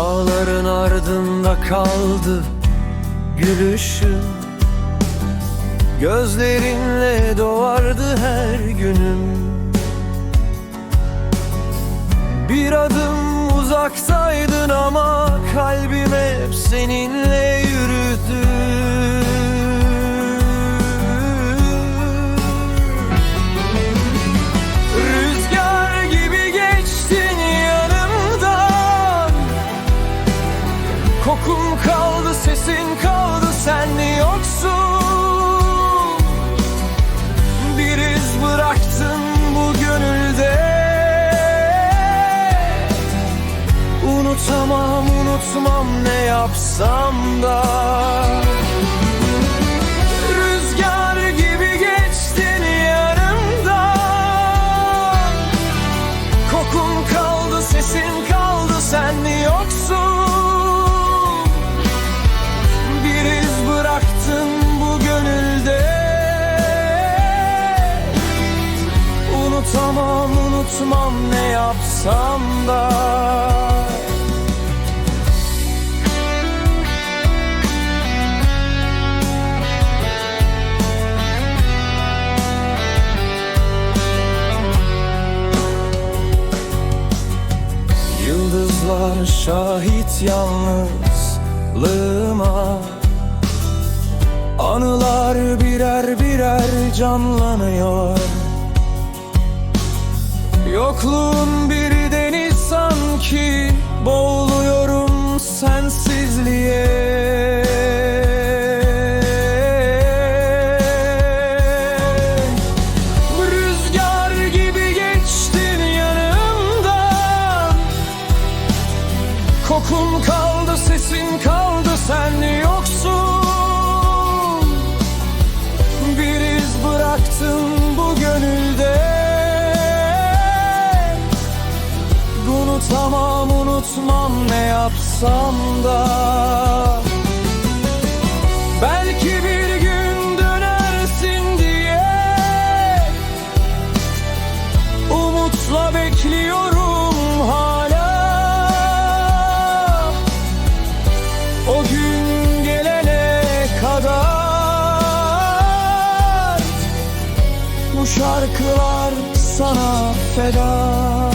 Kaşların ardında kaldı gülüşün Gözlerinle doğardı her günüm. Bir adım uzaktaydın ama kalbim hep seninle yürüdü Unutmam ne yapsam da. Rüzgar gibi geçtin yanımdan Kokun kaldı sesin kaldı sen yoksun. Bir iz bıraktın bu gönülde. Unutamam unutmam ne yapsam da Yıldızlar şahit yalnızlığıma. Anılar birer birer canlanıyor. Yokluğun bir deniz sanki sesin kaldı sen yoksun. Bir iz bıraktın bu gönülde. Unutamam unutmam ne yapsam da şarkılar sana feda